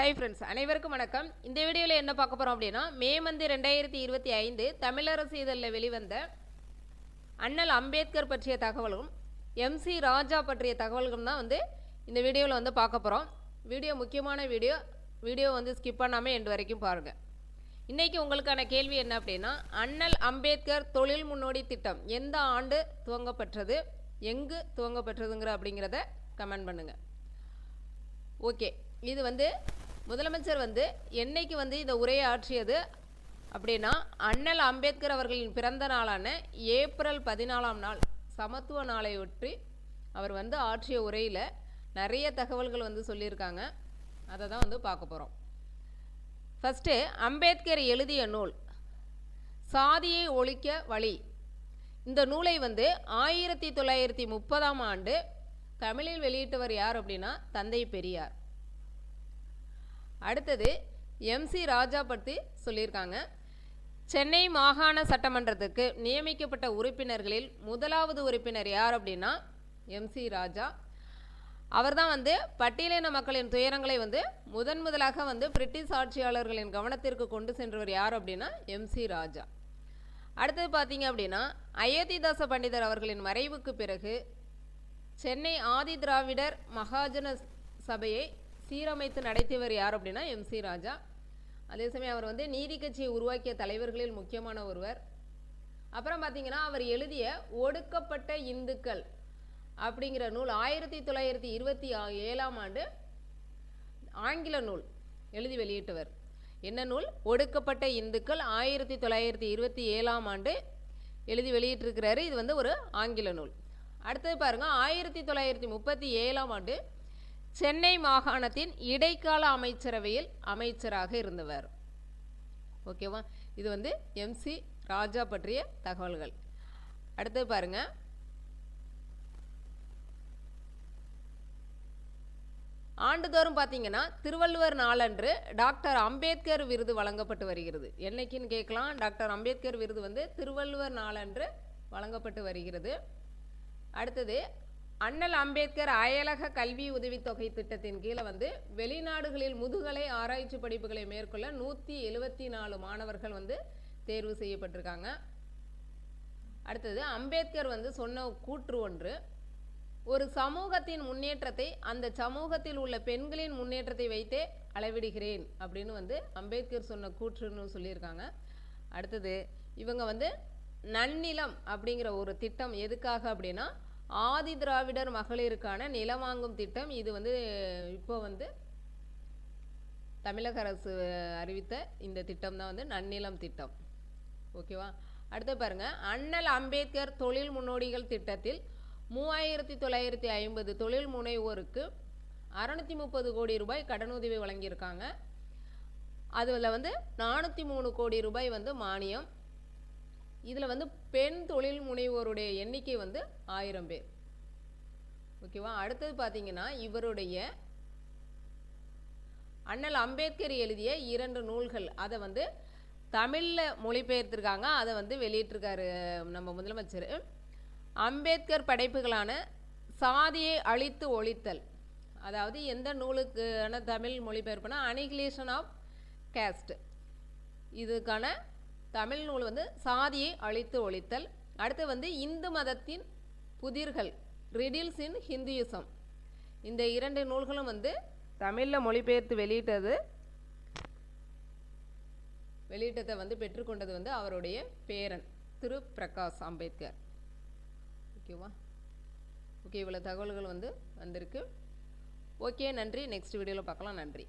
Hi friends அனைவருக்கும் வணக்கம். இந்த வீடியோவில் என்ன பார்க்க போகிறோம் அப்படின்னா மே மந்தி ரெண்டாயிரத்தி இருபத்தி ஐந்து தமிழரசு இதழில் வெளிவந்த அண்ணல் அம்பேத்கர் பற்றிய தகவலும் எம்சி ராஜா பற்றிய தகவல்களும் தான் வந்து இந்த வீடியோவில் வந்து பார்க்க போகிறோம் வீடியோ முக்கியமான வீடியோ வீடியோ வந்து ஸ்கிப் பண்ணாமல் எண்டு வரைக்கும் பாருங்கள் இன்றைக்கி உங்களுக்கான கேள்வி என்ன அப்படின்னா அண்ணல் அம்பேத்கர் தொழில் முன்னோடி திட்டம் எந்த ஆண்டு துவங்கப்பட்டது எங்கு துவங்கப்பட்டதுங்கிற அப்படிங்கிறத கமெண்ட் பண்ணுங்கள் ஓகே இது வந்து முதலமைச்சர் வந்து என்னைக்கு வந்து இந்த உரையை ஆற்றியது அப்படின்னா அண்ணல் அம்பேத்கர் அவர்களின் பிறந்த நாளான ஏப்ரல் பதினாலாம் நாள் சமத்துவ நாளை ஒற்றி அவர் வந்து ஆற்றிய உரையில் நிறைய தகவல்கள் வந்து சொல்லியிருக்காங்க. அதை தான் வந்து பார்க்க போகிறோம் ஃபஸ்ட்டு அம்பேத்கர் எழுதிய நூல் சாதியை ஒழிக்க வழி. இந்த நூலை வந்து ஆயிரத்தி தொள்ளாயிரத்தி முப்பதாம் ஆண்டு தமிழில் வெளியிட்டவர் யார் அப்படின்னா தந்தை பெரியார். அடுத்தது எம்சி ராஜா பற்றி சொல்லியிருக்காங்க. சென்னை மாகாண சட்டமன்றத்துக்கு நியமிக்கப்பட்ட உறுப்பினர்களில் முதலாவது உறுப்பினர் யார் அப்படின்னா எம்சி ராஜா. அவர்தான் வந்து பட்டியலின மக்களின் துயரங்களை வந்து முதன் முதலாக வந்து பிரிட்டிஷ் ஆட்சியாளர்களின் கவனத்திற்கு கொண்டு சென்றவர் யார் அப்படின்னா எம்சி ராஜா. அடுத்தது பார்த்தீங்க அப்படின்னா அயோத்திதாச பண்டிதர் அவர்களின் மறைவுக்கு பிறகு சென்னை ஆதி திராவிடர் மகாஜன சபையை சீரமைத்து நடத்தியவர் யார் அப்படின்னா எம்சி ராஜா. அதே சமயம் அவர் வந்து நீதி கட்சியை உருவாக்கிய தலைவர்களில் முக்கியமான ஒருவர். அப்புறம் பார்த்தீங்கன்னா அவர் எழுதிய ஒடுக்கப்பட்ட இந்துக்கள் அப்படிங்கிற நூல் ஆயிரத்தி தொள்ளாயிரத்தி இருபத்தி ஆ- ஏழாம் ஆண்டு ஆங்கில நூல் எழுதி வெளியிட்டவர். என்ன நூல்? ஒடுக்கப்பட்ட இந்துக்கள் ஆயிரத்தி தொள்ளாயிரத்தி இருபத்தி ஏழாம் ஆண்டு எழுதி வெளியிட்டிருக்கிறாரு. இது வந்து ஒரு ஆங்கில நூல். அடுத்தது பாருங்க ஆயிரத்தி தொள்ளாயிரத்தி முப்பத்தி ஏழாம் ஆண்டு சென்னை மாகாணத்தின் இடைக்கால அமைச்சரவையில் அமைச்சராக இருந்தவர். ஓகேவா இது வந்து எம்சி ராஜா பற்றிய தகவல்கள். அடுத்து பாருங்க. ஆண்டுதோறும் பார்த்தீங்கன்னா திருவள்ளுவர் நாளன்று டாக்டர் அம்பேத்கர் விருது வழங்கப்பட்டு வருகிறது. என்னைக்குன்னு கேட்கலாம். டாக்டர் அம்பேத்கர் விருது வந்து திருவள்ளுவர் நாளன்று வழங்கப்பட்டு வருகிறது. அடுத்தது அண்ணல் அம்பேத்கர் அயலக கல்வி உதவித்தொகை திட்டத்தின் கீழே வந்து வெளிநாடுகளில் முதுகலை ஆராய்ச்சி படிப்புகளை மேற்கொள்ள நூற்றி எழுபத்தி நாலு மாணவர்கள் வந்து தேர்வு செய்யப்பட்டிருக்காங்க. அடுத்தது அம்பேத்கர் வந்து சொன்ன கூற்று ஒன்று ஒரு சமூகத்தின் முன்னேற்றத்தை அந்த சமூகத்தில் உள்ள பெண்களின் முன்னேற்றத்தை வைத்தே அளவிடுகிறேன் அப்படின்னு வந்து அம்பேத்கர் சொன்ன கூற்றுன்னு சொல்லியிருக்காங்க. அடுத்தது இவங்க வந்து நன்னிலம் அப்படிங்கிற ஒரு திட்டம் எதுக்காக அப்படின்னா ஆதி திராவிடர் மகளிருக்கான நிலம் வாங்கும் திட்டம். இது வந்து இப்போ வந்து தமிழக அரசு அறிவித்த இந்த திட்டம் தான் வந்து நன்னிலம் திட்டம். ஓகேவா? அடுத்து பாருங்க. அண்ணல் அம்பேத்கர் தொழில் முன்னோடிகள் திட்டத்தில் மூவாயிரத்தி தொள்ளாயிரத்தி ஐம்பது தொழில் முனைவோருக்கு அறநூற்றி முப்பது கோடி ரூபாய் கடனுதவி வழங்கியிருக்காங்க. அதில் வந்து நானூற்றி மூணு கோடி ரூபாய் வந்து மானியம். இதில் வந்து பெண் தொழில் முனைவோருடைய எண்ணிக்கை வந்து ஆயிரம் பேர். ஓகேவா அடுத்தது பார்த்தீங்கன்னா இவருடைய அண்ணல் அம்பேத்கர் எழுதிய இரண்டு நூல்கள். அதை வந்து தமிழில் மொழிபெயர்த்திருக்காங்க. அதை வந்து வெளியிட்டிருக்காரு நம்ம முதலமைச்சர். அம்பேத்கர் படைப்புகளான சாதியை அழித்து ஒழித்தல். அதாவது எந்த நூலுக்கான தமிழ் மொழிபெயர்ப்புனா அனிகிலேஷன் ஆஃப் கேஸ்ட் இதுக்கான தமிழ் நூல் வந்து சாதியை அழித்து ஒழித்தல். அடுத்து வந்து இந்து மதத்தின் புதிர்கள் ரிடில்ஸ் இன் ஹிந்துயிசம். இந்த இரண்டு நூல்களும் வந்து தமிழில் மொழிபெயர்த்து வெளியிட்டது. வெளியிட்டதை வந்து பெற்றுக்கொண்டது வந்து அவருடைய பேரன் திரு பிரகாஷ் அம்பேத்கர். ஓகேவா ஓகே இவ்வளோ தகவல்கள் வந்து வந்திருக்கு. ஓகே நன்றி. நெக்ஸ்ட் வீடியோவில் பார்க்கலாம். நன்றி.